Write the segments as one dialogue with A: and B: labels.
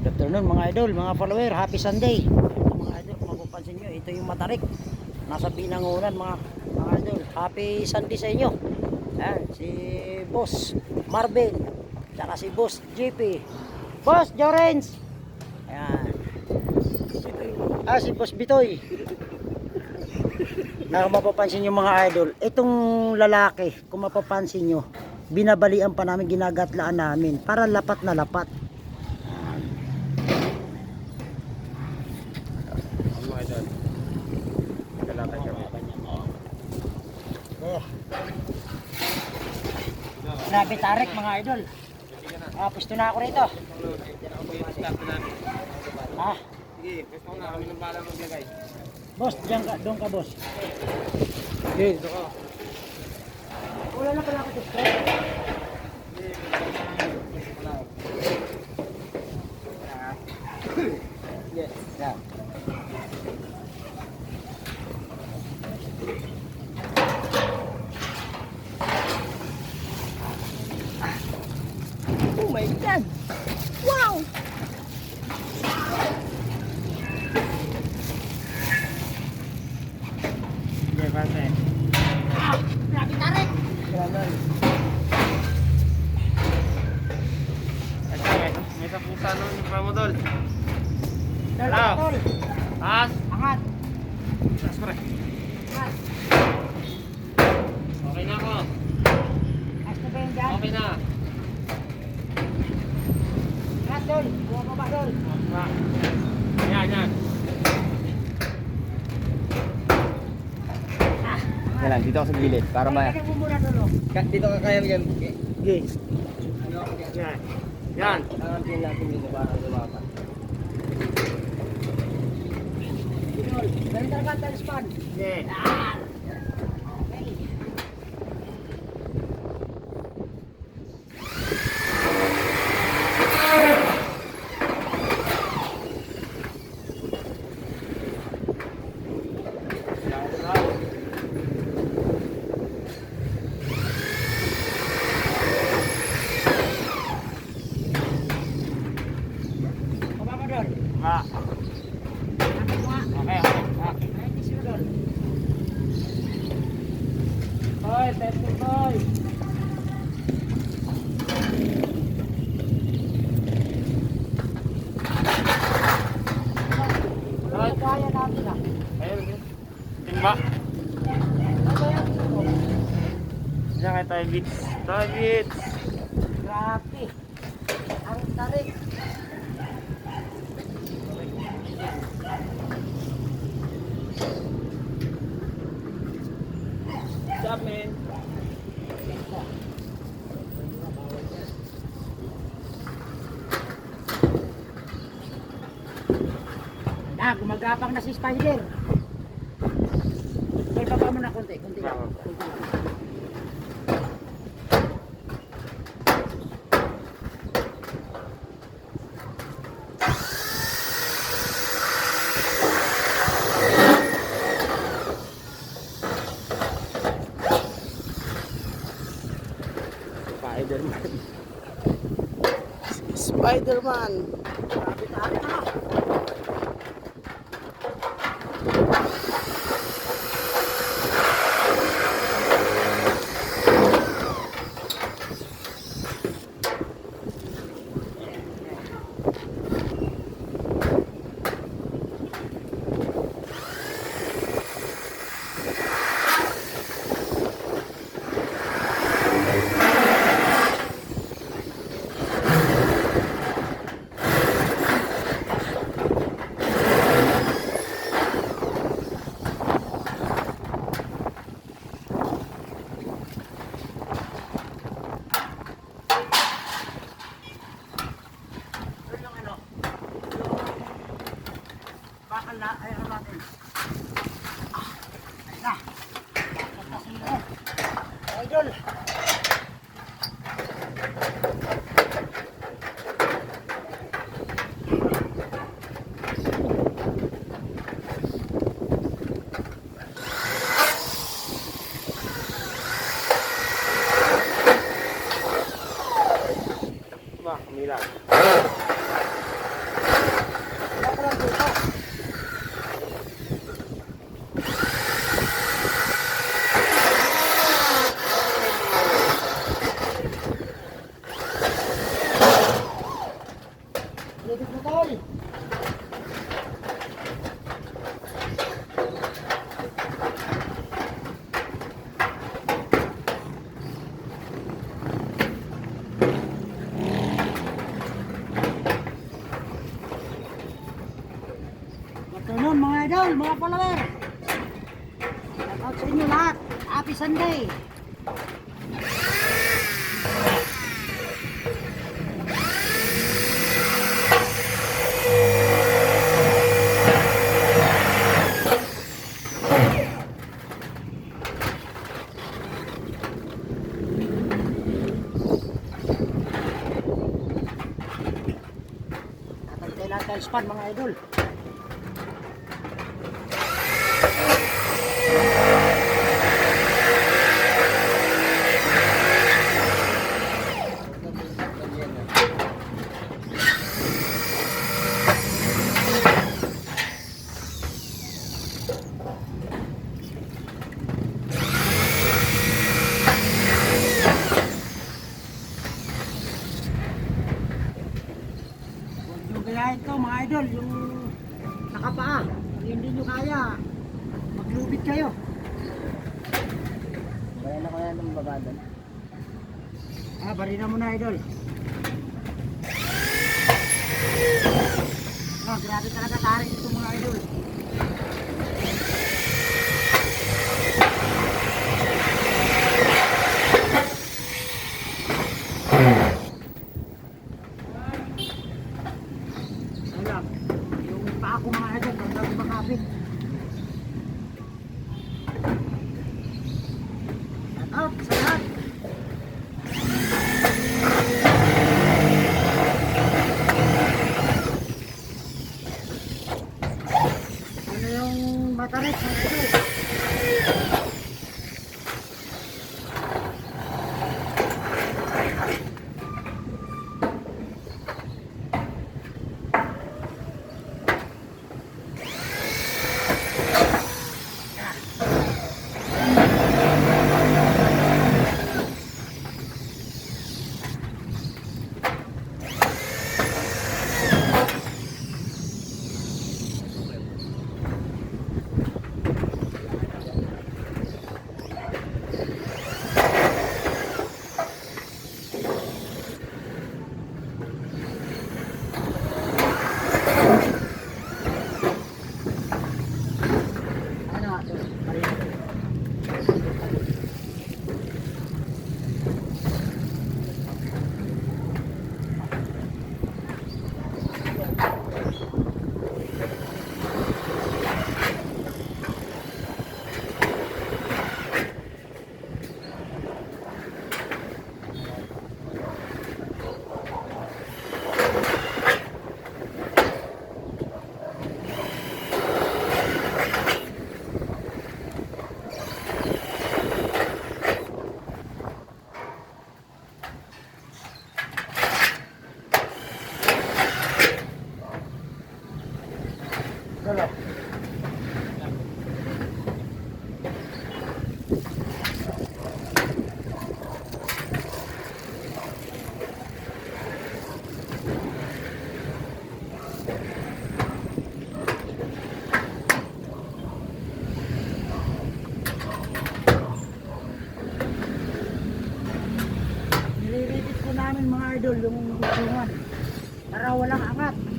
A: Good afternoon mga idol, mga follower, happy Sunday. Ito mga idol, kung mapapansin nyo, ito yung matarik. Nasa binangunan mga, mga idol. Happy Sunday sa inyo. Ayan, si Boss Marvin, tsaka si Boss JP. Boss Jorens. Ayan. Ah, si Boss Bitoy. Na mapapansin nyo mga idol, itong lalaki, kung mapapansin nyo, binabalian pa namin, ginagatlaan namin, para lapat na lapat.
B: Ang mga idol. Kalakay kami.
A: Oh. Grabe tarik mga idol. Ah, pwesto na ako rito. Ah,
B: Sige, gusto ko na kami ng bala maglagay.
A: boss, diyan ka, doon ka boss.
B: Sige, dito ka.
A: Wala na pala ako gusto. Yes, yeah. Oh my God! Wow!
B: Sige, bante.
A: Grabe tarik! Ganun.
B: Ito, may, may sa yung pramodol.
A: Tol, tol.
B: Taas!
A: Angat!
B: Taas pre.
A: Angat!
B: Okay na ako.
A: Ayos na ba yun dyan?
B: Okay na.
A: Angat, tol! Buha pa ba, tol?
B: Ah. Yan, yan.
A: Ah,
C: Yan lang, dito ako sa gilid para ma...
A: Lagyan mo muna, tol, oh.
C: Ka- Dito ka kaya yan.
A: Sige.
B: Yan. Yan.
C: Nangantin natin dito para.
A: Sige, tol. Ganun talaga ang talisman.
B: Sige.
A: Ah! Okay.
B: Yan, yan.
A: Nga.
B: Okay, okay.
A: Boy.
B: Right.
A: Kaya natin ah.
B: Ayun.
A: Yan?
B: Diyan kay tayo beats. Tayo beats.
A: Grabe. Ang tarik. Ah, gumagapang na si Spider. May baba mo na konti, konti lang.
B: Oo.
A: Konti lang.
B: Spider-Man.
C: Spider-Man!
A: Grabe ano. Idol, mga follower. Shout out sa inyo lahat. Happy Sunday. Tatantay tayo span mga idol. Huwag nyo gayahin to mga idol, yung nakapaa. Hindi nyo kaya, maglubit kayo.
C: Bayan ako yan ng babadan.
A: Ah, barina mo na idol. Ah, grabe talaga tarik ito mga idol. Idol yung upungan para walang angat.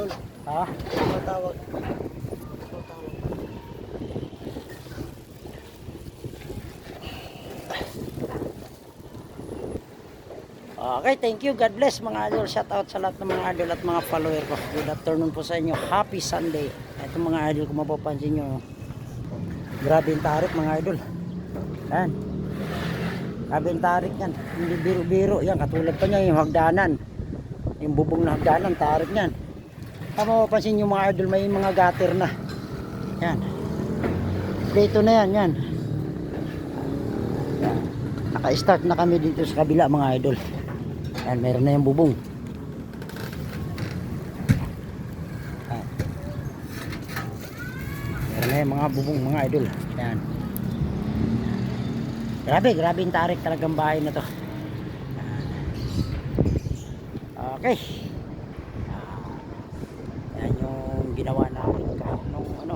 C: Doon.
A: Ha?
C: Tawag.
A: Okay, thank you. God bless mga idol. Shout out sa lahat ng mga idol at mga follower ko. Good afternoon po sa inyo. Happy Sunday. Ito mga idol kung mapapansin nyo. Grabe yung tarik mga idol. Yan. Grabe yung tarik yan. Hindi biro-biro. Yan, katulad pa niya yung hagdanan. Yung bubong na hagdanan, tarik yan. Tama mapapansin nyo mga idol, may mga gutter na. Yan. Dito na yan, yan. Yan. Naka-start na kami dito sa kabila mga idol. Yan, meron na yung bubong. Yan. Meron na yung mga bubong mga idol. Yan. Grabe, grabe yung tarik talagang bahay na to. Okay. Yan yung ginawa namin kahit nung ano,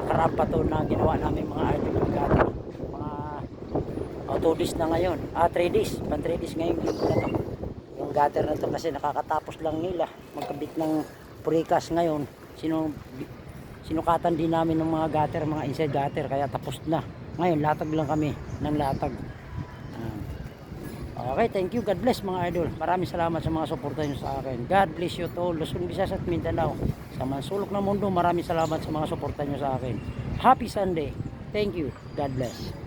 A: nakaraan pa to na ginawa namin mga ng gutter. Mga 2 days na ngayon. Ah, 3 days. Pan 3 days ngayon linggo na to. Yung gutter na to kasi nakakatapos lang nila magkabit ng precast ngayon. Sino sinukatan din namin ng mga gutter, mga inside gutter kaya tapos na. Ngayon latag lang kami ng latag. Okay, thank you. God bless mga idol. Maraming salamat sa mga suporta nyo sa akin. God bless you to all. Luzon, Visayas at Mindanao. Sa mga sulok ng mundo, maraming salamat sa mga suporta nyo sa akin. Happy Sunday. Thank you. God bless.